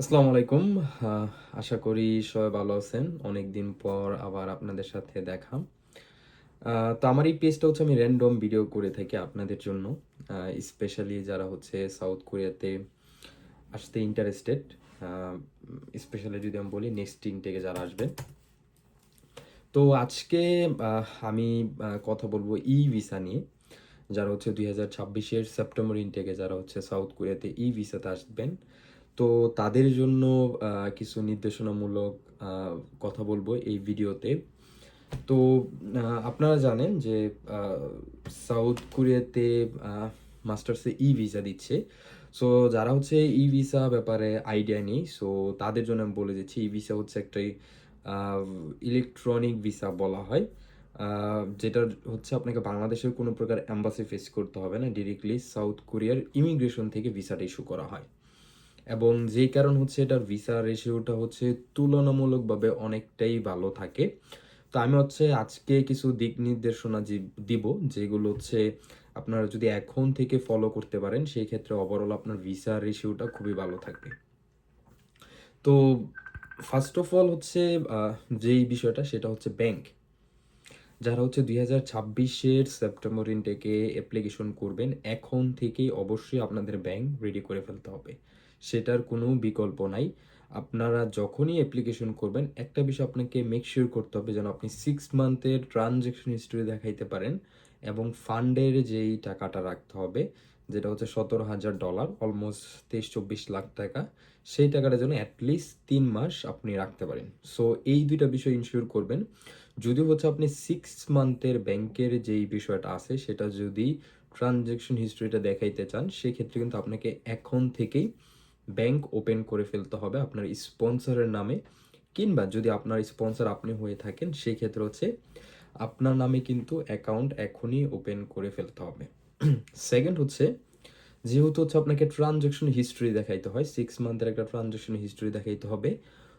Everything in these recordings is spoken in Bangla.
আসসালামু আলাইকুম। আশা করি সবাই ভালো আছেন। অনেক দিন পর আবার আপনাদের সাথে দেখা। তো আমার এই পেজটা হচ্ছে আমি র্যান্ডম ভিডিও করে থাকি আপনাদের জন্য। স্পেশালি যারা হচ্ছে সাউথ কোরিয়াতে আসতে ইন্টারেস্টেড স্পেশালি যদি আমি বলি নেক্সট ইনটেকে যারা আসবেন তো আজকে আমি কথা বলব ই ভিসা নিয়ে। যারা হচ্ছে দুই হাজার ছাব্বিশের সেপ্টেম্বর ইনটেকে যারা হচ্ছে সাউথ কোরিয়াতে ই ভিসাতে আসবেন তো তাদের জন্য কিছু নির্দেশনামূলক কথা বলব এই ভিডিওতে। তো আপনারা জানেন যে সাউথ কোরিয়াতে মাস্টার্সে ই ভিসা দিচ্ছে। সো, যারা হচ্ছে ই ভিসা ব্যাপারে আইডিয়া নেই, সো তাদের জন্য আমি বলে দিচ্ছি, ই ভিসা হচ্ছে একটা ইলেকট্রনিক ভিসা বলা হয়। যেটা হচ্ছে আপনাকে বাংলাদেশের কোনো প্রকার অ্যাম্বাসি ফেস করতে হবে না, ডিরেক্টলি সাউথ কোরিয়ার ইমিগ্রেশন থেকে ভিসাটা ইস্যু করা হয়। এবং যেই কারণ হচ্ছে এটার ভিসা রেশিওটা হচ্ছে তুলনামূলকভাবে অনেকটাই ভালো থাকে। তো আমি হচ্ছে আজকে কিছু দিক নির্দেশনা দিব, যেগুলো হচ্ছে আপনারা যদি এখন থেকে ফলো করতে পারেন, সেই ক্ষেত্রে ওভারঅল আপনার ভিসা রেশিওটা খুবই ভালো থাকবে। তো ফার্স্ট অফ অল হচ্ছে যেই বিষয়টা সেটা হচ্ছে ব্যাংক যারা হচ্ছে দুই হাজার ছাব্বিশের সেপ্টেম্বর ইনটেকে অ্যাপ্লিকেশন করবেন, এখন থেকেই অবশ্যই আপনাদের ব্যাংক রেডি করে ফেলতে হবে। সেটার কোনো বিকল্প নাই। আপনারা যখনই অ্যাপ্লিকেশন করবেন, একটা বিষয় আপনাকে মেক শিওর করতে হবে যেন আপনি সিক্স মান্থের ট্রানজ্যাকশন হিস্ট্রি দেখাইতে পারেন এবং ফান্ডের যেই টাকাটা রাখতে হবে, যেটা হচ্ছে সতেরো হাজার ডলার অলমোস্ট তেইশ চব্বিশ লাখ টাকা, সেই টাকাটা যেন অ্যাটলিস্ট তিন মাস আপনি রাখতে পারেন। সো এই দুইটা বিষয় ইনশিওর করবেন। যদি হচ্ছে আপনি সিক্স মান্থের ব্যাংকের যেই বিষয়টা আছে, সেটা যদি ট্রানজ্যাকশন হিস্ট্রিটা দেখাইতে চান, সেক্ষেত্রে কিন্তু আপনাকে এখন থেকেই ব্যাংক ওপেন করে ফেলতে হবে আপনার স্পন্সরের নামে, কিংবা যদি আপনার স্পন্সর আপনি হয়ে থাকেন সেই ক্ষেত্রে হচ্ছে আপনার নামে কিন্তু অ্যাকাউন্ট এখনই ওপেন করে ফেলতে হবে। সেকেন্ড হচ্ছে, যেহেতু হচ্ছে আপনাকে ট্রানজ্যাকশন হিস্ট্রি দেখাইতে হয় সিক্স মান্থের একটা ট্রানজ্যাকশন হিস্ট্রি দেখাইতে হবে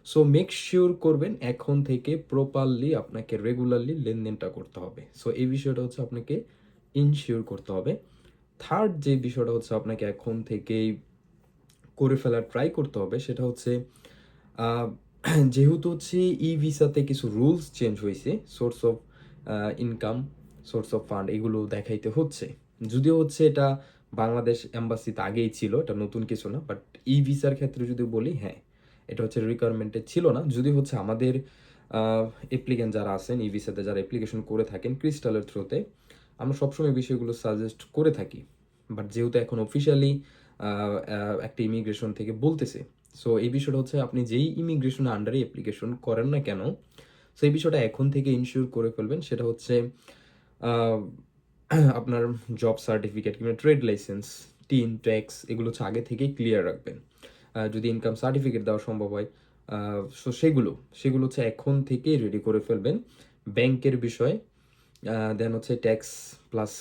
সো মেক শিওর করবেন এখন থেকে প্রপারলি আপনাকে রেগুলারলি লেনদেনটা করতে হবে। সো এই বিষয়টা হচ্ছে আপনাকে ইনশিওর করতে হবে। থার্ড যে বিষয়টা হচ্ছে আপনাকে এখন থেকেই করে ফেলার ট্রাই করতে হবে, সেটা হচ্ছে যেহেতু হচ্ছে ই ভিসাতে কিছু রুলস চেঞ্জ হয়েছে source of income source of fund এগুলো দেখাইতে হচ্ছে। যদিও হচ্ছে এটা বাংলাদেশ এম্বাসিতে আগেই ছিল, এটা নতুন কিছু না বাট ই ভিসার ক্ষেত্রে যদি বলি হ্যাঁ এটা হচ্ছে রিকোয়ারমেন্টে ছিল না। যদি হচ্ছে আমাদের অ্যাপ্লিকেন্ট যারা আছেন, ই ভিসাতে যারা অ্যাপ্লিকেশন করে থাকেন ক্রিস্টালের থ্রুতে আমরা সবসময় বিষয়গুলো সাজেস্ট করে থাকি। বাট যেহেতু এখন অফিসিয়ালি একটা ইমিগ্রেশন থেকে বলতেছে। সো এই বিষয়টা হচ্ছে আপনি যেই ইমিগ্রেশনের আন্ডারে অ্যাপ্লিকেশন করেন না কেন সো এই বিষয়টা এখন থেকে ইনশিওর করে ফেলবেন। সেটা হচ্ছে আপনার জব সার্টিফিকেট কিংবা ট্রেড লাইসেন্স টিন ট্যাক্স এগুলো হচ্ছে আগে থেকেই ক্লিয়ার রাখবেন। যদি ইনকাম সার্টিফিকেট দেওয়া সম্ভব হয় সো সেগুলো সেগুলো হচ্ছে এখন থেকেই রেডি করে ফেলবেন। ব্যাংকের বিষয় দেন হচ্ছে tax plus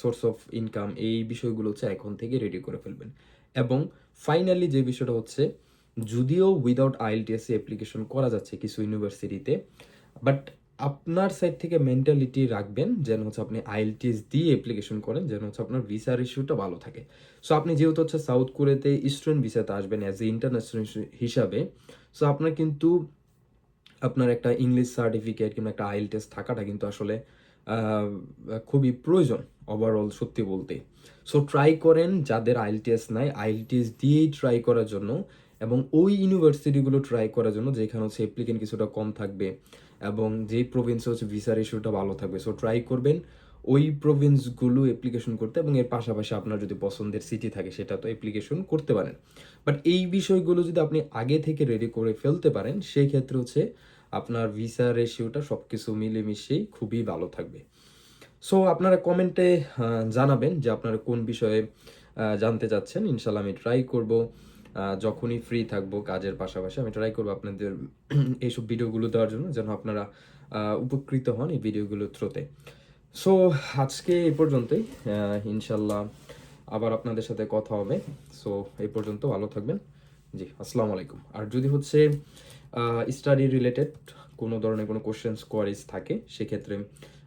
source of income এই বিষয়গুলো হচ্ছে এখন থেকে রেডি করে ফেলবেন। এবং ফাইনালি যে বিষয়টা হচ্ছে, যদিও উইদাউট আইএলটিএস অ্যাপ্লিকেশন করা যাচ্ছে কিছু ইউনিভার্সিটিতে বাট আপনার সাইড থেকে মেন্টালিটি রাখবেন যেন হচ্ছে আপনি আইএলটিএস দিয়ে অ্যাপ্লিকেশন করেন, যেন হচ্ছে আপনার ভিসার ইস্যুটা ভালো থাকে। সো আপনি যেহেতু হচ্ছে সাউথ কোরিয়াতে স্টুডেন্ট ভিসাতে আসবেন অ্যাজ এ ইন্টারন্যাশনাল হিসাবে সো আপনার কিন্তু আপনার একটা ইংলিশ সার্টিফিকেট কিংবা একটা আইল টেস্ট থাকাটা কিন্তু আসলে খুবই প্রয়োজন ওভারঅল সত্যি বলতে। সো ট্রাই করেন যাদের আইল টেস্ট নাই আইল টেস্ট দিয়েই ট্রাই করার জন্য এবং ওই ইউনিভার্সিটিগুলো ট্রাই করার জন্য যেখানে হচ্ছে অ্যাপ্লিকেন্ট কিছুটা কম থাকবে এবং যেই প্রভিন্সে হচ্ছে ভিসার ইস্যুটা ভালো থাকবে। সো ট্রাই করবেন ওই প্রভিন্সগুলো অ্যাপ্লিকেশন করতে এবং এর পাশাপাশি আপনার যদি পছন্দের সিটি থাকে সেটা তো অ্যাপ্লিকেশন করতে পারেন। বাট এই বিষয়গুলো যদি আপনি আগে থেকে রেডি করে ফেলতে পারেন সেই ক্ষেত্রে হচ্ছে আপনার ভিসা রেশিওটা সব কিছু মিলেমিশেই খুবই ভালো থাকবে। সো আপনারা কমেন্টে জানাবেন যে আপনারা কোন বিষয়ে জানতে চাচ্ছেন। ইনশাল্লাহ আমি ট্রাই করব। যখনই ফ্রি থাকব কাজের পাশাপাশি আমি ট্রাই করব আপনাদের, এইসব ভিডিওগুলো দেওয়ার জন্য যেন আপনারা উপকৃত হন এই ভিডিওগুলোর থ্রুতে সো আজকে এই পর্যন্তই। ইনশাল্লাহ আবার আপনাদের সাথে কথা হবে। সো এই পর্যন্ত ভালো থাকবেন। জি, আসসালামু আলাইকুম। আর যদি হচ্ছে স্টাডি রিলেটেড কোনো ধরনের কোনো কোশ্চেন্স কোয়ারিজ থাকে, সেক্ষেত্রে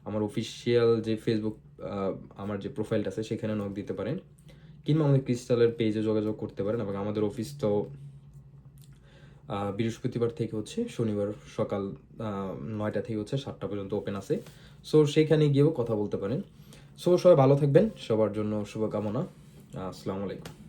আমার অফিসিয়াল যে ফেসবুক আমার যে প্রোফাইলটা আছে, সেখানে নক দিতে পারেন। কিংবা আমাদের ক্রিস্টালের পেজে যোগাযোগ করতে পারেন। এবং আমাদের অফিস তো বৃহস্পতিবার থেকে হচ্ছে শনিবার সকাল নয়টা থেকে হচ্ছে সাতটা পর্যন্ত ওপেন আছে। সো সেখানে গিয়েও কথা বলতে পারেন। সো সবাই ভালো থাকবেন। সবার জন্য শুভকামনা। আসসালামু আলাইকুম।